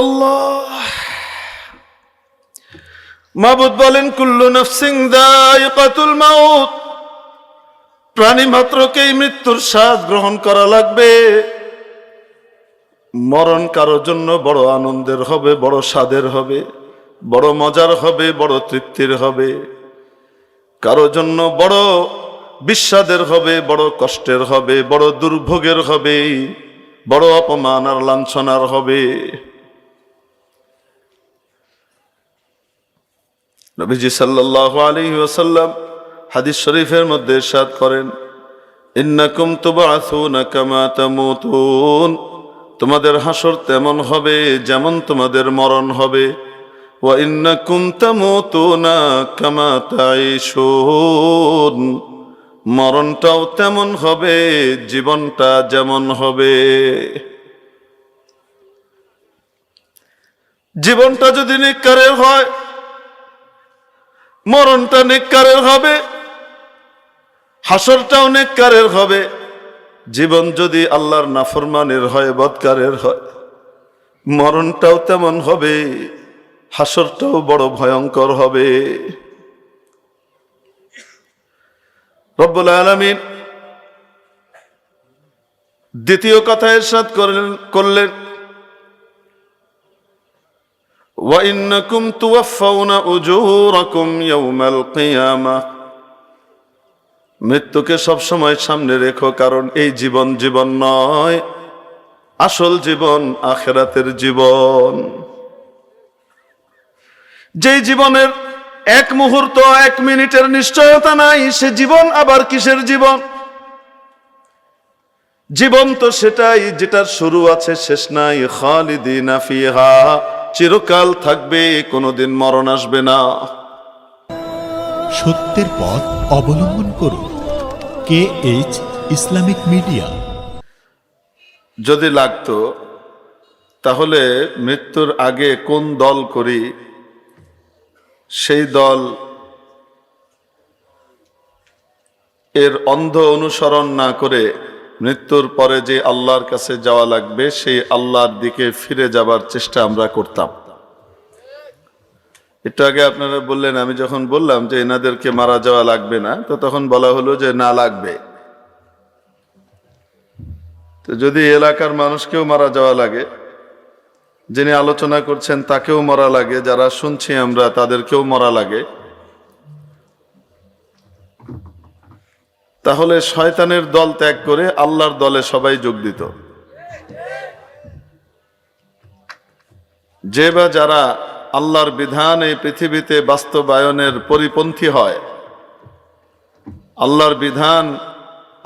আল্লাহ। মাবুদ বলেন, কুল্লু নফসিং দায়িকাতুল মাউত। প্রাণী মাত্রকেই মৃত্যুর স্বাদ গ্রহণ করা লাগবে। মরণ কারোর জন্য বড় আনন্দের হবে, বড় স্বাদের হবে, বড় মজার হবে, বড় তৃপ্তির হবে। কারও জন্য বড় বিস্বাদের হবে, বড় কষ্টের হবে, বড় দুর্ভোগের হবে, বড় অপমান আর লাঞ্ছনার হবে। নবীজি সাল্লাল্লাহু আলাইহি ওয়াসাল্লাম হাদিস শরীফের মধ্যে ইরশাদ করেন, ইন্নাকুম তামুতুন। তোমাদের হাসর তেমন হবে যেমন তোমাদের মরণ হবে। ওয়া ইন্নাকুম তামুতুনা মরণটাও তেমন হবে, জীবনটা যেমন হবে। জীবনটা যদি নিকারের হয় মরণটা নেককারের হবে, হাসরটাও নেককারের হবে, জীবন যদি আল্লাহর নাফরমানের হয়, বদকারের হয়, মরণটাও তেমন হবে, হাসরটাও বড় ভয়ঙ্কর হবে। রব্বুল আলমিন দ্বিতীয় কথা এরশাদ করলেন করলেন وإنكم توفون أجوركم يوم القيامة মৃত্যুকে সবসময় সামনে রেখো কারণ এই জীবন জীবন নয় আসল জীবন আখেরাতের জীবন যেই জীবনের এক মুহূর্ত এক মিনিটের নিশ্চয়তা নাই সে জীবন আবার কিসের জীবন জীবন তো সেটাই যেটার শুরু আছে শেষ নাই খালিদিনা ফিহা চিরকাল থাকবে কোনোদিন মরণ আসবে না। সত্যের পথ অবলম্বন করুন। K H Islamic media. যদি লাগতো তাহলে মৃত্যুর আগে কোন দল করি? সেই দল এর অন্ধ অনুসরণ না করে মৃত্যুর পরে যে আল্লাহর কাছে যাওয়া লাগবে, সেই আল্লাহর দিকে ফিরে যাবার চেষ্টা আমরা করতাম। একটু আগে আপনারা বললেন, আমি যখন বললাম যে এনাদেরকে মারা যাওয়া লাগবে না, তো তখন বলা হলো যে না লাগবে। তো যদি এলাকার মানুষকেও মারা যাওয়া লাগে, যিনি আলোচনা করছেন তাকেও মরা লাগে, যারা শুনছি আমরা তাদেরকেও মরা লাগে। তাহলে শয়তানের দল ত্যাগ করে আল্লাহর দলে সবাই যোগ দিত। যে বা যারা আল্লাহর বিধান এই পৃথিবীতে বাস্তবায়নের পরিপন্থী হয়, আল্লাহর বিধান,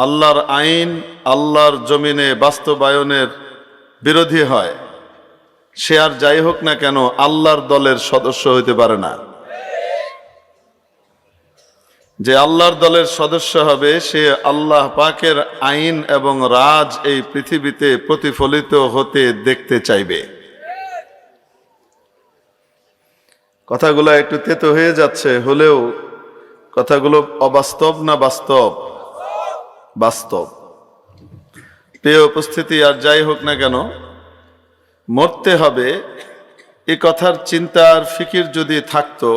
আল্লাহর আইন, আল্লাহর জমিনে বাস্তবায়নের বিরোধী হয়, সে আর যাই হোক না কেন আল্লাহর দলের সদস্য হইতে পারে না। যে আল্লাহর দলের সদস্য হবে, সে আল্লাহ পাকের আইন এবং রাজ এই পৃথিবীতে প্রতিফলিত হতে দেখতে চাইবে। কথাগুলো একটু তেতো হয়ে যাচ্ছে, হলেও কথাগুলো অবাস্তব না বাস্তব? বাস্তব। প্রিয় উপস্থিতি, আর যাই হোক না কেন, মরতে হবে, এ কথার চিন্তার ফিকির যদি থাকতো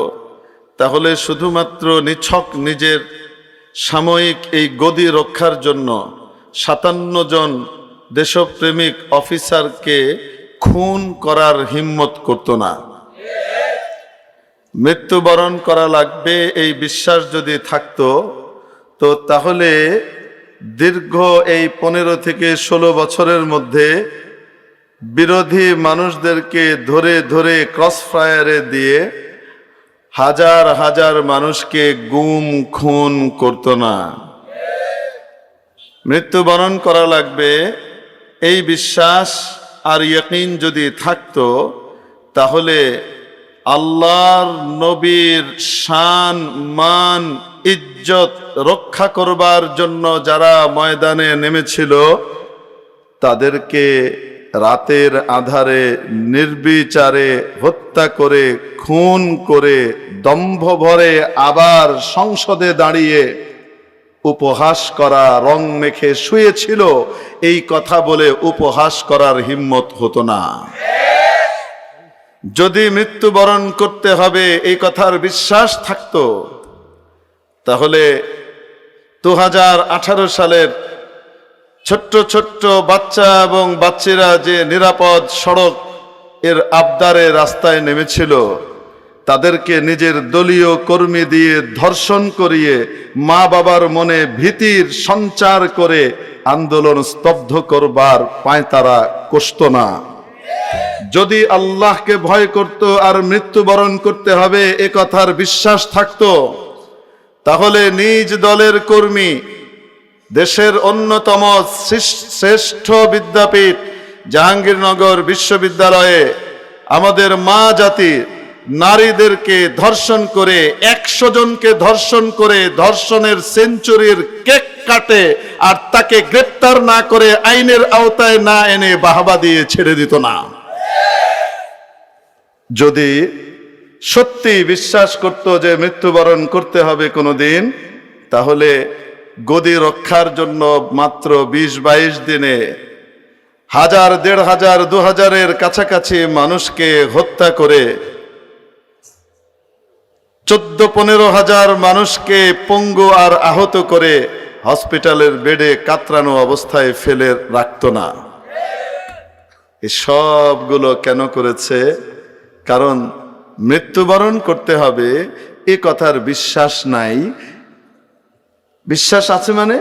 তাহলে শুধুমাত্র নিছক নিজের সাময়িক এই গদি রক্ষার জন্য সাতান্ন জন দেশপ্রেমিক অফিসারকে খুন করার হিম্মত করত না। মৃত্যুবরণ করা লাগবে এই বিশ্বাস যদি থাকত, তো তাহলে দীর্ঘ এই পনেরো থেকে ষোলো বছরের মধ্যে বিরোধী মানুষদেরকে ধরে ধরে ক্রস ফায়ারে দিয়ে হাজার হাজার মানুষকে গুম, খুন করত না। মৃত্যুবরণ করা লাগবে। এই বিশ্বাস আর ইয়কিন যদি থাকতো, তাহলে আল্লাহর নবীর শান, মান, ইজ্জত রক্ষা করবার জন্য যারা ময়দানে নেমেছিল, তাদেরকে রাতের আধারে নির্বিচারে হত্যা করে, খুন করে, দম্ভ ভরে আবার সংসদে দাঁড়িয়ে উপহাস করা, রং মেখে শুয়েছিল, এই কথা বলে উপহাস করার হিম্মত হতো না। যদি মৃত্যুবরণ করতে হবে, এই কথার বিশ্বাস থাকতো। তাহলে দু হাজার আঠারো সালের ছোট্ট ছোট্ট বাচ্চা এবং বাচ্চারা যে নিরাপদ সড়ক এর আবদারে রাস্তায় নেমেছিল, তাদেরকে নিজের দলীয় কর্মী দিয়ে ধর্ষণ করিয়ে মা বাবার মনে ভীতির সঞ্চার করে আন্দোলন স্তব্ধ করবার পায় তারা কষ্ট না। যদি আল্লাহকে ভয় করত আর মৃত্যুবরণ করতে হবে, এ কথার বিশ্বাস থাকত। তাহলে নিজ দলের কর্মী দেশের অন্যতম শ্রেষ্ঠ বিদ্যাপীঠ জাহাঙ্গীরনগর বিশ্ববিদ্যালয়ে আমাদের মা জাতি নারীদেরকে ধর্ষণ করে, একশো জনকে ধর্ষণ করে, ধর্ষণের সেঞ্চুরির কেক কাটে আর তাকে গ্রেপ্তার না করে আইনের আওতায় না এনে বাহাবা দিয়ে ছেড়ে দিত না। যদি সত্যি বিশ্বাস করত যে মৃত্যুবরণ করতে হবে কোনোদিন, তাহলে গদি রক্ষার জন্য মাত্র বিশ বাইশ দিনে হাজার, দেড় হাজার, দু হাজারের কাছাকাছি মানুষকে হত্যা করে চোদ্দ, পনেরো হাজার মানুষকে পঙ্গু আর আহত করে হসপিটালের বেডে কাতরানো অবস্থায় ফেলে রাখত না। এই সবগুলো কেন করেছে? কারণ মৃত্যুবরণ করতে হবে, এ কথার বিশ্বাস নাই বিশ্বাস আছে মানে?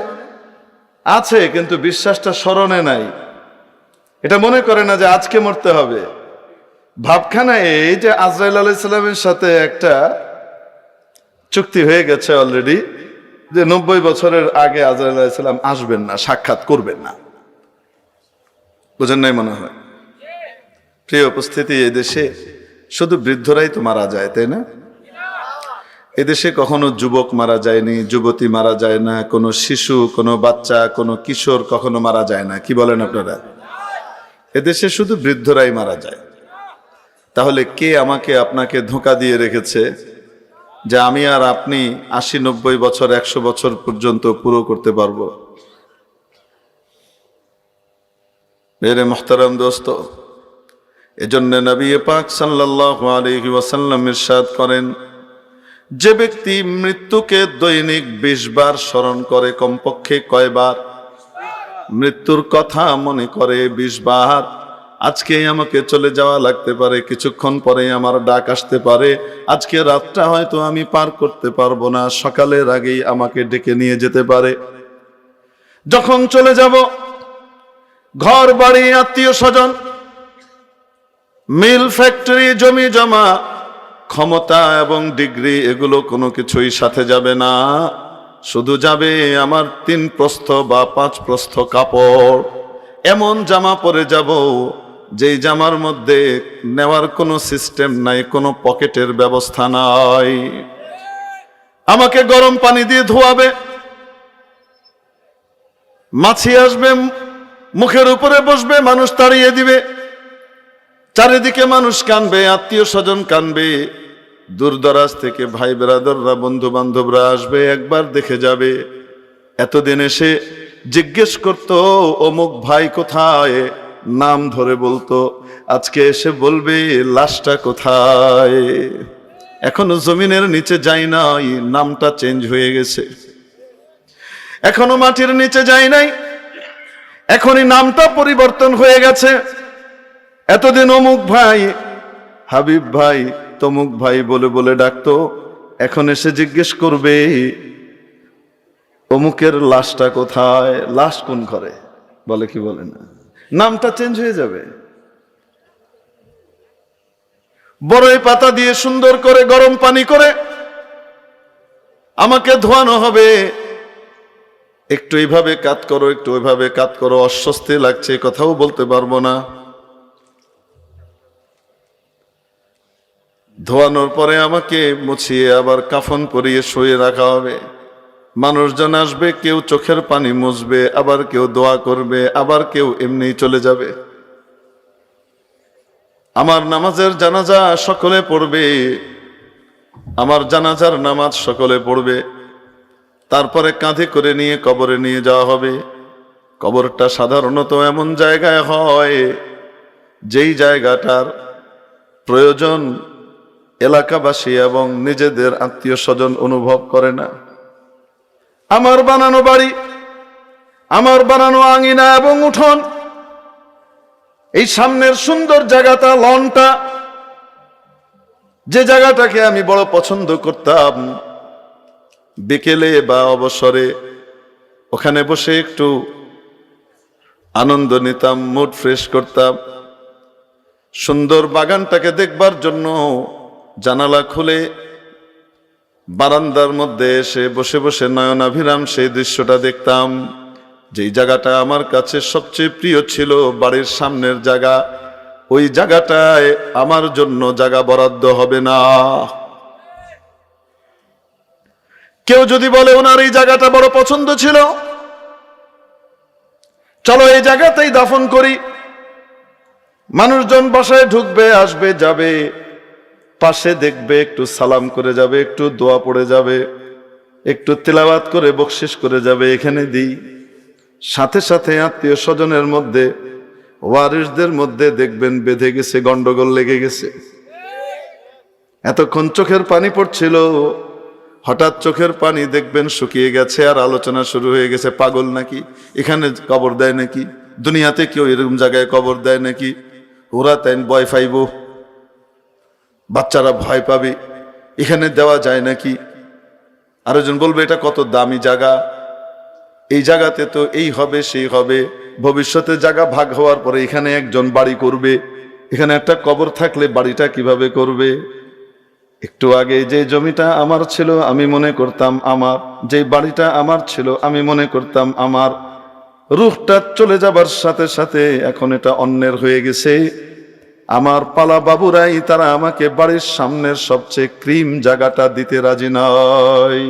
আছে, কিন্তু বিশ্বাসটা স্মরণে নাই। এটা মনে করে না যে আজকে মরতে হবে। ভাবখানা এই যে আজরাইল আলাইসাল্লামের সাথে একটা চুক্তি হয়ে গেছে অলরেডি যে নব্বই বছরের আগে আজরাইল আলাইসাল্লাম আসবেন না, সাক্ষাৎ করবেন না। বুঝেন নাই মনে হয়? প্রিয় উপস্থিতি, এই দেশে শুধু বৃদ্ধরাই তো মারা যায়, তাই না? এদেশে কখনো যুবক মারা যায়নি, যুবতী মারা যায় না, কোনো শিশু, কোনো বাচ্চা, কোনো কিশোর কখনো মারা যায় না। কি বলেন আপনারা? এদেশে শুধু বৃদ্ধরাই মারা যায়। তাহলে কে আমাকে আপনাকে ধোঁকা দিয়ে রেখেছে যে আমি আর আপনি আশি, নব্বই বছর, একশো বছর পর্যন্ত পুরো করতে পারব? মেরে মোহতারাম দোস্ত, এজন্য নবী পাক সাল্লাল্লাহু আলাইহি ওয়াসাল্লাম ইরশাদ করেন যে ব্যক্তি মৃত্যুকে দৈনিক বিশ বার স্মরণ করে কমপক্ষে কয়বার? মৃত্যুর কথা মনে করে বিশ বার। আজকে আমাকে চলে যাওয়া লাগতে পারে, কিছুক্ষণ পরে আমার ডাক আসতে পারে। আজকে রাতটা হয়তো আমি পার করতে পারব না, সকালের আগেই আমাকে ডেকে নিয়ে যেতে পারে। যখন চলে যাব ঘর বাড়ি আত্মীয় স্বজন, মিল, ফ্যাক্টরি, জমি জমা ক্ষমতা এবং ডিগ্রি, এগুলো কোনো কিছুই সাথে যাবে না। শুধু যাবে আমার তিন প্রস্থ বা পাঁচ প্রস্থ কাপড়। এমন জামা পরে যাব, যেই জামার মধ্যে নেওয়ার কোনো সিস্টেম নাই, কোনো পকেটের ব্যবস্থা নাই। আমাকে গরম পানি দিয়ে ধোয়াবে। মাছি আসবে, মুখের উপরে বসবে, মানুষ তাড়িয়ে দিবে। চারিদিকে মানুষ কানবে, আত্মীয় স্বজন কানবে। দূরদরাজ থেকে ভাই বেরাদররা, বন্ধু বান্ধবরা আসবে, একবার দেখে যাবে। এতদিন এসে জিজ্ঞেস করত, অমুক ভাই কোথায়? নাম ধরে বলতো, আজকে এসে বলবে, লাশটা কোথায়? এখনও জমিনের নিচে যাই নাই, নামটা চেঞ্জ হয়ে গেছে। এখনও মাটির নিচে যাই নাই, এখনই নামটা পরিবর্তন হয়ে গেছে। এতদিন অমুক ভাই, হাবিব ভাই তমুক ভাই বলে বলে ডাকতো, এখন এসে জিজ্ঞেস করবে, অমুকের লাশটা কোথায়, লাশ কোন ঘরে? বলে কি বলে না। নামটা চেঞ্জ হয়ে যাবে। বড়ই পাতা দিয়ে সুন্দর করে গরম পানি করে আমাকে ধোয়ানো হবে। একটু এইভাবে কাত করো, একটু ওইভাবে কাত করো, অস্বস্তি লাগছে কথাও বলতে পারব না। ধোয়ানোর পরে আমাকে মুছিয়ে আবার কাফন পরিয়ে শুয়ে রাখা হবে। মানুষজন আসবে, কেউ চোখের পানি মুছবে, আবার কেউ দোয়া করবে, আবার কেউ এমনি চলে যাবে। আমার নামাজের জানাজা সকলে পড়বে। আমার জানাজার নামাজ সকলে পড়বে। তারপরে কাঁধে করে নিয়ে কবরে নিয়ে যাওয়া হবে। কবরটা সাধারণত এমন জায়গায় হয়, যেই জায়গাটার প্রয়োজন এলাকাবাসী এবং নিজেদের আত্মীয় স্বজন অনুভব করে না। আমার বানানো বাড়ি, আমার বানানো আঙিনা এবং উঠোন, এই সামনের সুন্দর জায়গাটা, লনটা, যে জায়গাটাকে আমি বড় পছন্দ করতাম, বিকেলে বা অবসরে ওখানে বসে একটু আনন্দ নিতাম মুড ফ্রেশ করতাম। সুন্দর বাগানটাকে দেখবার জন্য জানালা খুলে বারান্দার মধ্যে এসে বসে বসে নয়নাভিরাম সেই দৃশ্যটা দেখতাম, যেই জায়গাটা আমার কাছে সবচেয়ে প্রিয় ছিল, বাড়ির সামনের জায়গা। ওই জায়গাটায় আমার জন্য জায়গা বরাদ্দ হবে না। কেউ যদি বলে, ওনার এই জায়গাটা বড় পছন্দ ছিল? চলো এই জায়গাতেই দাফন করি। মানুষজন বাসায় ঢুকবে, আসবে, যাবে। পাশে দেখবে, একটু সালাম করে যাবে, একটু দোয়া পড়ে যাবে, একটু তেলাওয়াত করে বকশিস করে যাবে এখানে দিই। সাথে সাথে আত্মীয় স্বজনের মধ্যে ওয়ারিসদের মধ্যে দেখবেন বেঁধে গেছে, গন্ডগোল লেগে গেছে। এতক্ষণ চোখের পানি পড়ছিল, হঠাৎ চোখের পানি দেখবেন শুকিয়ে গেছে, আর আলোচনা শুরু হয়ে গেছে, পাগল নাকি? এখানে কবর দেয় নাকি? দুনিয়াতে কেউ এরকম জায়গায় কবর দেয় নাকি? ওরা তাই ভয় পাইব বাচ্চারা ভয় পাবে। এখানে দেওয়া যায় নাকি? আরেকজন বলবে, এটা কত দামি জায়গা। এই জায়গাতে তো এই হবে, সেই হবে। ভবিষ্যতে জায়গা ভাগ হওয়ার পরে এখানে একজন বাড়ি করবে। এখানে একটা কবর থাকলে বাড়িটা কীভাবে করবে? একটু আগে যে জমিটা আমার ছিল, আমি মনে করতাম আমার। যে বাড়িটা আমার ছিল, আমি মনে করতাম আমার। রুখটা চলে যাবার সাথে সাথে এখন এটা অন্যের হয়ে গেছে। আমার পালা বাবুরাই, তারা আমাকে বাড়ির সামনের সবচেয়ে ক্রিম জায়গাটা দিতে রাজি নয়।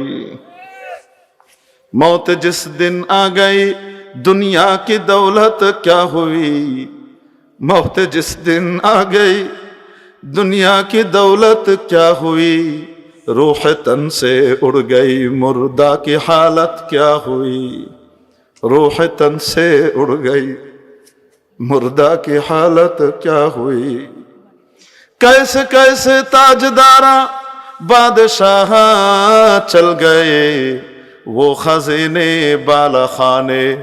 মত জিস দিন আ দুনিয়া কি দৌলত ক্যা হুই? মত জিস দিন আ দুনিয়া কি দৌলত ক্যা হুই? রুহ তন সে উড় গই, মুর্দা কি হালত ক্যা হুই? রুহ তন সে উড় গই مردہ کی حالت کیا ہوئی؟ کیسے کیسے تاجدارہ بادشاہ چل گئے، وہ خزینے بالا خانے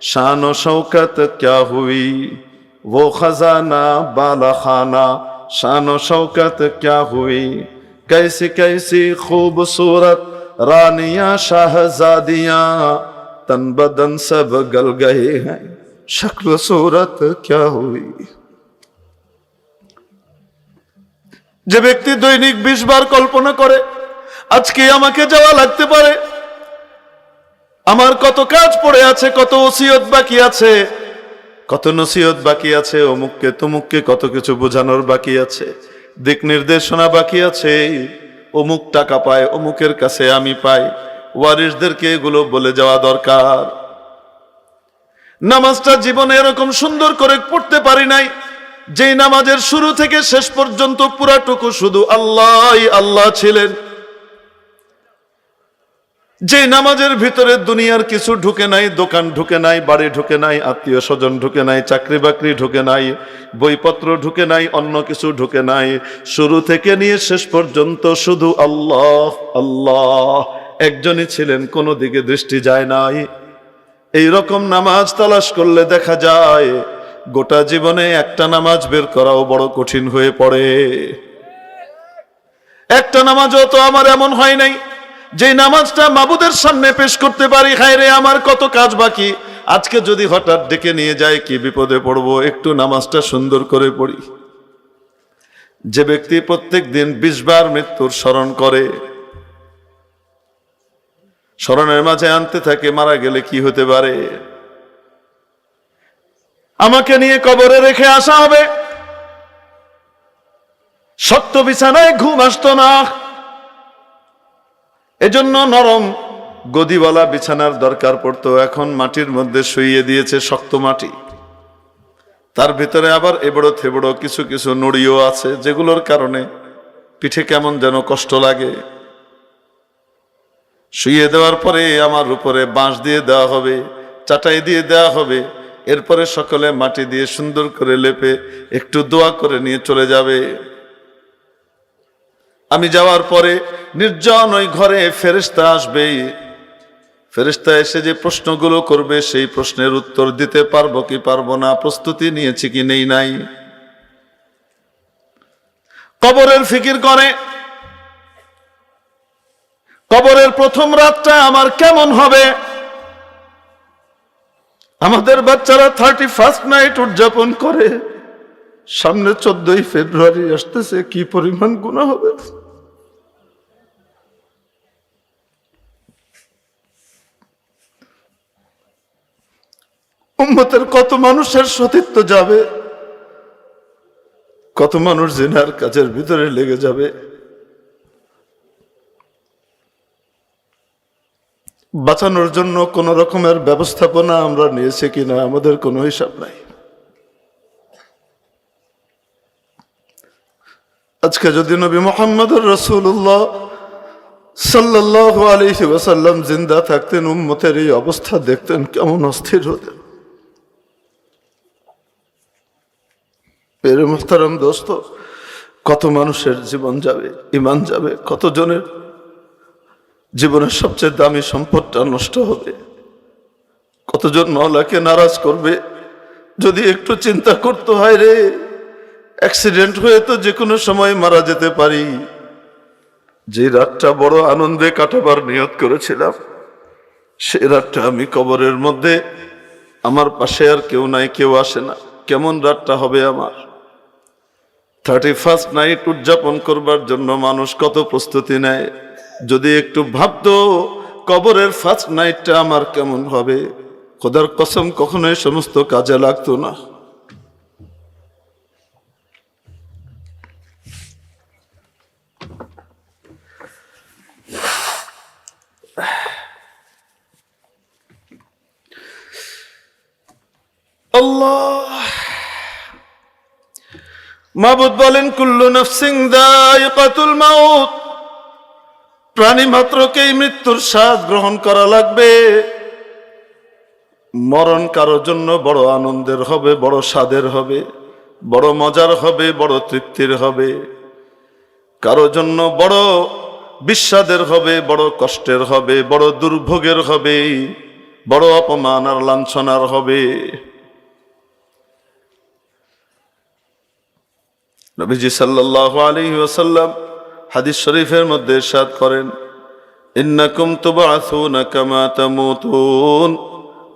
شان و شوکت کیا ہوئی؟ وہ خزانہ بالا خانہ شان و شوکت کیا ہوئی؟ کیسی کیسی خوبصورت رانیاں، شاہزادیاں تن بدن سب گل گئے ہیں۔ शक्ल सूरत क्या हुई যে ব্যক্তি দৈনিক বিশ বার কল্পনা করে আজকে আমাকে যাওয়া লাগতে পারে আমার কত কাজ পড়ে আছে কত ওসিয়ত বাকি আছে কত নসিহত বাকি আছে অমুককে তমুককে কত কিছু বোঝানোর বাকি আছে দিক নির্দেশনা বাকি আছে অমুক টাকা পায় অমুকের কাছে আমি পাই ওয়ারিসদেরকে এগুলো বলে যাওয়া দরকার নামাজটা জীবনে এরকম সুন্দর করে পড়তে পারি নাই। যেই নামাজের শুরু থেকে শেষ পর্যন্ত পুরাটুকু শুধু আল্লাহ আল্লাহ ছিলেন। যে নামাজের ভিতরে দুনিয়ার কিছু ঢুকে নাই, দোকান ঢুকে নাই, বাড়ি ঢুকে নাই, আত্মীয় স্বজন ঢুকে নাই, চাকরি বাকরি ঢুকে নাই, বইপত্র ঢুকে নাই, অন্য কিছু ঢুকে নাই। শুরু থেকে নিয়ে শেষ পর্যন্ত শুধু আল্লাহ আল্লাহ। একজনই ছিলেন, কোনো দিকে দৃষ্টি যায় নাই। এই রকম নামাজ তালাশ করলে দেখা যায় গোটা জীবনে একটা নামাজ বের করাও বড় কঠিন হয়ে পড়ে। একটা নামাজও তো আমার এমন হয় নাই যে নামাজটা মাবুদের সামনে পেশ করতে পারি হায় রে আমার কত কাজ বাকি। আজকে যদি হঠাৎ ডেকে নিয়ে যায় কি বিপদে পড়ব? একটু নামাজটা সুন্দর করে পড়ি। যে ব্যক্তি প্রত্যেক দিন বিশ বার মৃত্যুর স্মরণ করে স্মরণের মাঝে আনতে থাকে, মারা গেলে কি হতে পারে? আমাকে নিয়ে কবরে রেখে আসা হবে। শক্ত বিছানায় ঘুম আসতো না। এজন্য নরম গদিওয়ালা বিছানার দরকার পড়তো। এখন মাটির মধ্যে শুইয়ে দিয়েছে শক্ত মাটি। তার ভিতরে আবার এবড়ো থেবড়ো কিছু কিছু নড়িও আছে, যেগুলোর কারণে পিঠে কেমন যেন কষ্ট লাগে। শুইয়ে দেওয়ার পরে আমার উপরে বাঁশ দিয়ে দেওয়া হবে, চাটাই দিয়ে দেওয়া হবে। এরপরে সকলে মাটি দিয়ে সুন্দর করে লেপে একটু দোয়া করে নিয়ে চলে যাবে। আমি যাওয়ার পরে নির্জন ওই ঘরে ফেরেস্তা আসবে ফেরেস্তা এসে যে প্রশ্নগুলো করবে, সেই প্রশ্নের উত্তর দিতে পারব কি পারব না, প্রস্তুতি নিয়েছি কি নেই নাই। কবরের ফিকির করে কবরের প্রথম রাতটা আমার কেমন হবে? আমাদের বাচ্চারা থার্টি ফার্স্ট নাইট উদযাপন করে। সামনে চোদ্দই ফেব্রুয়ারি আসতেছে, কি পরিমাণ গুণা হবে? উম্মতের কত মানুষের সতীত্ব যাবে? কত মানুষ জেনার কাজের ভিতরে লেগে যাবে? বাঁচানোর জন্য কোন রকমের ব্যবস্থাপনা আমরা নিয়েছি কিনা, আমাদের কোনো হিসাব নাই। আজকে যদি নবী মোহাম্মদুর রসুল্লাহ সাল্লাহ আলহি ওসাল্লাম জিন্দা থাকতেন, উম্মতের এই অবস্থা দেখতেন, কেমন অস্থির হতেন। দোস্ত, কত মানুষের জীবন যাবে ইমান যাবে, কতজনের জীবনের সবচেয়ে দামি সম্পদটা নষ্ট হবে। কতজন মহলাকে নারাজ করবে? যদি একটু চিন্তা করতে হয় রে অ্যাক্সিডেন্ট হয়ে তো যে কোনো সময় মারা যেতে পারি। যে রাতটা বড় আনন্দে কাটাবার নিয়ত করেছিলাম, সে রাতটা আমি কবরের মধ্যে, আমার পাশে আর কেউ নাই, কেউ আসে না। কেমন রাতটা হবে আমার? থার্টি ফার্স্ট নাইট উদযাপন করবার জন্য মানুষ কত প্রস্তুতি নেয়? যদি একটু ভাবতো, কবরের ফার্স্ট নাইটটা আমার কেমন হবে? খোদার কসম, কখনোই সমস্ত কাজে লাগতো না। মাবুদ বলেন, কুল্লু নফসিং দায়িকাতুল মাউত। প্রাণী মাত্রকেই মৃত্যুর স্বাদ গ্রহণ করা লাগবে। মরণ কারোর জন্য বড় আনন্দের হবে, বড় স্বাদের হবে, বড় মজার হবে, বড় তৃপ্তির হবে। কারও জন্য বড় বিস্বাদের হবে, বড় কষ্টের হবে, বড় দুর্ভোগের হবে, বড় অপমান আর লাঞ্ছনার হবে। নবীজি সাল্লাহ আলী ওসাল্লাম হাদিস শরীফের মধ্যে ইরশাদ করেন, ইন্নাকুম তুবাসুনা কামা তামুতুন।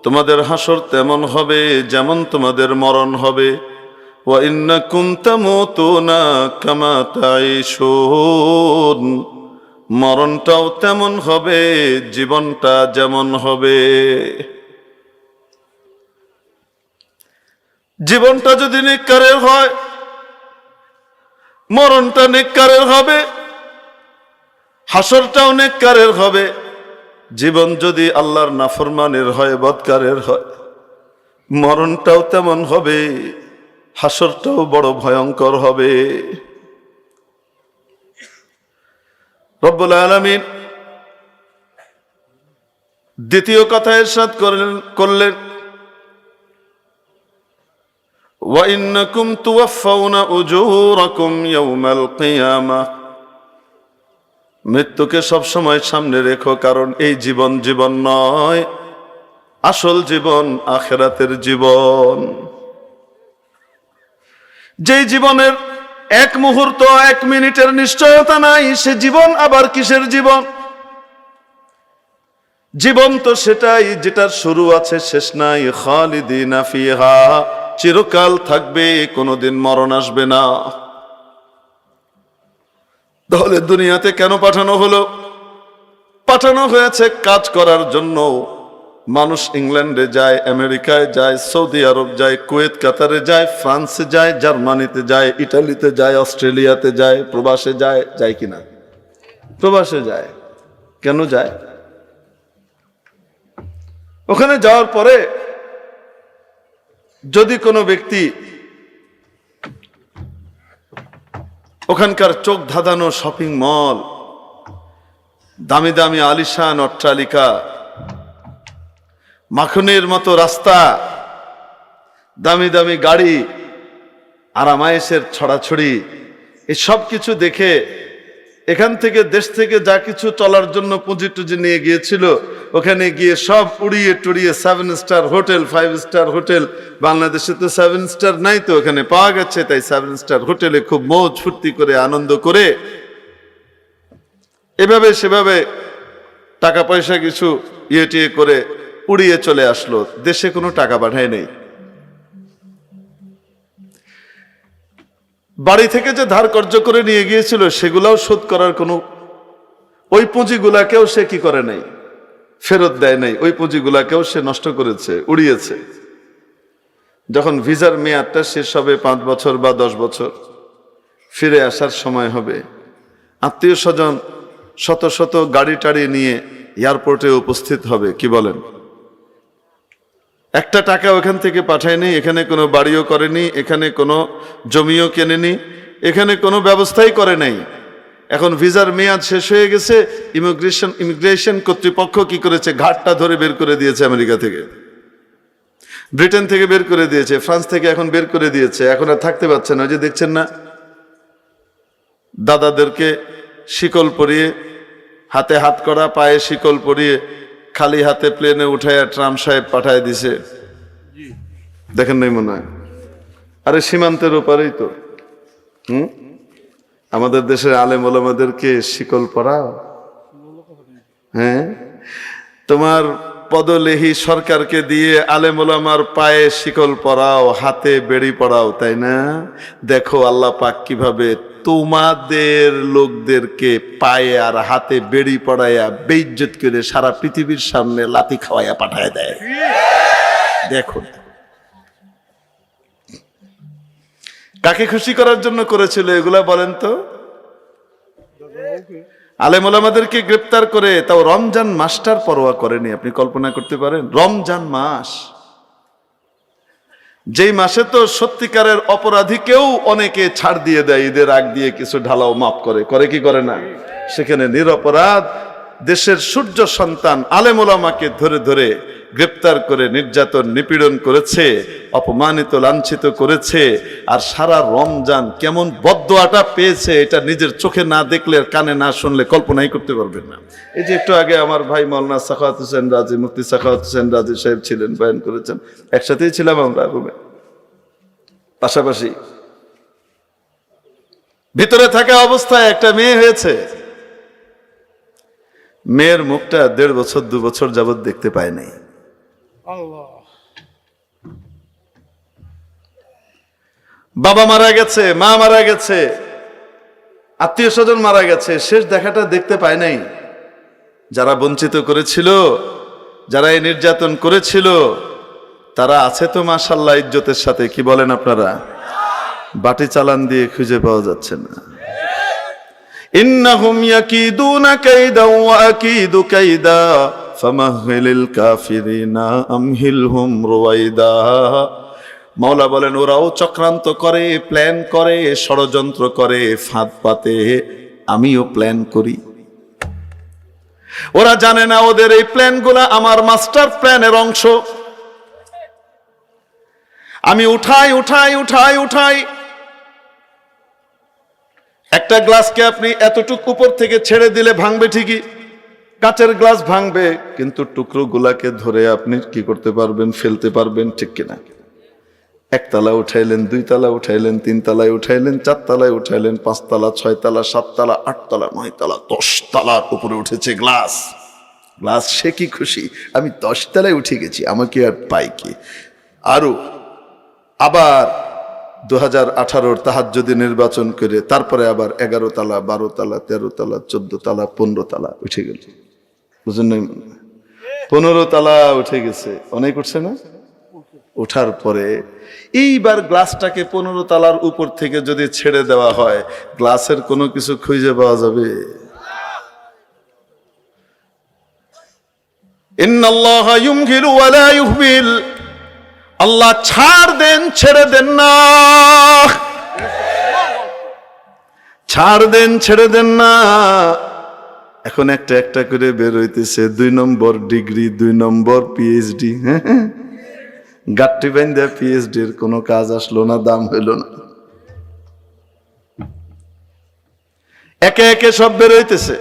তোমাদের হাসর তেমন হবে যেমন তোমাদের মরণ হবে। ওয়া ইন্নাকুম তামুতুনা কামা মরণটাও তেমন হবে, জীবনটা যেমন হবে। জীবনটা যদি নিকারের হয়, মরণটা নেককারের হবে। হাসরটাও নেককারের হবে জীবন যদি আল্লাহর নাফরমানের হয় বৎকারের হয় মরণটাও তেমন হবে হাসরটাও বড় ভয়ঙ্কর হবে রব্বুল আলমিন দ্বিতীয় কথা এরশাদ করলেন করলেন وإنكم توفون أجوركم يوم القيامة মৃত্যুকে সবসময় সামনে রেখো, কারণ এই জীবন জীবন নয়। আসল জীবন আখেরাতের জীবন। যেই জীবনের এক মুহূর্ত, এক মিনিটের নিশ্চয়তা নাই, সে জীবন আবার কিসের জীবন? জীবন তো সেটাই যেটার শুরু আছে, শেষ নাই, খালিদিনা চিরকাল থাকবে, কোনোদিন মরণ আসবে না। তাহলে দুনিয়াতে কেন পাঠানো হলো? পাঠানো হয়েছে কাজ করার জন্য। মানুষ ইংল্যান্ডে যায়, আমেরিকায় যায়, সৌদি আরব যায়, কুয়েত, কাতারে যায়, ফ্রান্সে যায়, জার্মানিতে যায়, ইটালিতে যায়, অস্ট্রেলিয়াতে যায়, প্রবাসে যায় যায় কিনা? প্রবাসে যায়। কেন যায়? ওখানে যাওয়ার পরে যদি কোনো ব্যক্তি ওখানকার চোখ ধাঁধানো শপিং মল, দামি দামি আলিশান অট্টালিকা, মাখনের মতো রাস্তা, দামি দামি গাড়ি, আরামায়েশের ছড়াছড়ি, এসব কিছু দেখে এখান থেকে দেশ থেকে যা কিছু চলার জন্য পুঁজি টুজি নিয়ে গিয়েছিল, ওখানে গিয়ে সব উড়িয়ে টুড়িয়ে seven star hotel five star hotel বাংলাদেশে তো সেভেন স্টার নাই তো, ওখানে পাওয়া গেছে, তাই সেভেন স্টার হোটেলে খুব মৌজ ফুর্তি করে, আনন্দ করে। এভাবে সেভাবে টাকা পয়সা কিছু ইয়ে টিয়ে করে উড়িয়ে চলে আসলো, দেশে কোনো টাকা পাঠায় নেই। বাড়ি থেকে যে ধার কর্য করে নিয়ে গিয়েছিল, সেগুলাও শোধ করার কোনো ওই পুঁজিগুলাকেও সে কি করে নাই? ফেরত দেয় নাই। ওই পুঁজিগুলাকেও সে নষ্ট করেছে, উড়িয়েছে। যখন ভিসার মেয়াদটা শেষ হবে পাঁচ বছর বা দশ বছর, ফিরে আসার সময় হবে। আত্মীয় স্বজন শত শত গাড়ি টাড়ি নিয়ে এয়ারপোর্টে উপস্থিত হবে, কি বলেন? একটা টাকা ওখান থেকে পাঠায়নি, এখানে কোনো বাড়িও করেনি, এখানে কোনো জমিও কেনেনি, এখানে কোনো ব্যবস্থাই করে নাই। এখন ভিসার মেয়াদ শেষ হয়ে গেছে, ইমিগ্রেশন ইমিগ্রেশন কর্তৃপক্ষ কি করেছে? ঘাটটা ধরে বের করে দিয়েছে আমেরিকা থেকে। ব্রিটেন থেকে বের করে দিয়েছে, ফ্রান্স থেকে এখন বের করে দিয়েছে, এখন আর থাকতে পারছে না যে দেখছেন না? দাদাদেরকে শিকল পরিয়ে, হাতে হাত করা, পায়ে শিকল পরিয়ে খালি হাতে প্লেনে উঠাইয়া ট্রাম্প সাহেব পাঠায় দিছে। দেখেন নাই মনে হয়? আরে সীমান্তের ওপারেই তো। হুম? আমাদের দেশের আলেম ওলামাদেরকে শিকল পরাও। হ্যাঁ? তোমার পদলেহি সরকারকে দিয়ে আলেম ওলামার পায়ে শিকল পরাও হাতে বেড়ি পড়াও তাই না? দেখো আল্লাহ পাক কীভাবে তোমাদের লোকদেরকে পায়ে আর হাতে বেড়ি পড়াইয়া বেইজ্জত করে সারা পৃথিবীর সামনে লাথি খাওয়াইয়া পাঠায় দেয়। দেখো কাকে খুশি করার জন্য করেছিল এগুলা বলেন তো? আলেম গ্রেপ্তার করে তাও রমজান মাসটার পরোয়া করেনি, আপনি কল্পনা করতে পারেন? রমজান মাস। যেই মাসে তো সত্যিকারের অপরাধীকেও অনেকে ছাড় দিয়ে দেয়, ঈদের আগ দিয়ে কিছু ঢালাও মাফ করে করে কি করে না? সেখানে নিরপরাধ দেশের সূর্য সন্তান আলেমোলামাকে ধরে ধরে গ্রেপ্তার করে নির্যাতন নিপীড়ন করেছে, অপমানিত, লাঞ্ছিত করেছে, আর সারা রমজান কেমন বদোয়াটা পেয়েছে এটা নিজের চোখে না দেখলে কানে না শুনলে কল্পনাই করতে পারবেন না। এই যে একটু আগে আমার ভাই মৌলানা সাখাওয়াত হোসেন রাজি মুক্তি সাখাওয়াত হোসেন রাজি সাহেব ছিলেন, বয়ান করেছেন। একসাথেই ছিলাম আমরা রুমে। পাশাপাশি ভিতরে থাকা অবস্থায় একটা মেয়ে হয়েছে। মেয়ের মুখটা দেড় বছর, দু বছর যাবত দেখতে পায় নাই। বাবা মারা গেছে, মা মারা গেছে, আত্মীয় স্বজন মারা গেছে, শেষ দেখাটা দেখতে পায় নাই। যারা বঞ্চিত করেছিল, যারা এই নির্যাতন করেছিল, তারা আছে তো মাশাল্লাহ ইজ্জতের সাথে, কি বলেন আপনারা? বাটি চালান দিয়ে খুঁজে পাওয়া যাচ্ছে না। ইন্নাহুম ইয়াকিদুনা কাইদা ওয়া আকিদু কাইদা ফামাহহিলিল কাফিরিনা আমহিলহুম রুয়াইদা মাওলা বলেন, ওরাও চক্রান্ত করে প্ল্যান করে, ষড়যন্ত্র করে, ফাঁদ পাতে। আমিও প্ল্যান করি। ওরা জানে না ওদের এই প্ল্যানগুলা আমার মাস্টার প্ল্যানের অংশ। আমি উঠাই উঠাই উঠাই উঠাই। একটা গ্লাসকে আপনি এতটুক উপর থেকে ছেড়ে দিলে ভাঙবে ঠিকই। কাচের গ্লাস ভাঙবে, কিন্তু টুকরো গুলাকে ধরে আপনি কি করতে পারবেন, ফেলতে পারবেন, ঠিক কিনা? একতলা উঠাইলেন দুই তালা উঠাইলেন তিন তালায় উঠাইলেন চার তালায় উঠাইলেন, পাঁচতলা, ছয়তলা, সাততলা, আটতলা, নয়তলা দশ তালার উপরে উঠেছে গ্লাস। গ্লাস, সে কি খুশি? আমি দশ তলায় উঠে গেছি, আমাকে আর পাই কি? আরও, আবার দু হাজার আঠারোর তাহার যদি নির্বাচন করে, তারপরে আবার এগারো তালা বারো তালা তেরো তালা চোদ্দ তালা পনেরো তালা উঠে গেল। বুঝলেন পনেরো তালা উঠে গেছে। অনেক উঠছে না? ওঠার পরে এইবার গ্লাসটাকে পনেরো তালার উপর থেকে যদি ছেড়ে দেওয়া হয়, গ্লাসের কোনো কিছু খুঁজে পাওয়া যাবে? আল্লাহ ছাড় দেন, ছেড়ে দেন না। ছাড় দেন, ছেড়ে দেন না। এখন একটা একটা করে বের হইতেছে, দুই নম্বর ডিগ্রি, দুই নম্বর পিএইচডি হ্যাঁ। গাট্টি বাইন্দা পিএইচডির কোনো কাজ আসলো না দাম হইল না। একে একে সব বেরোইতেছে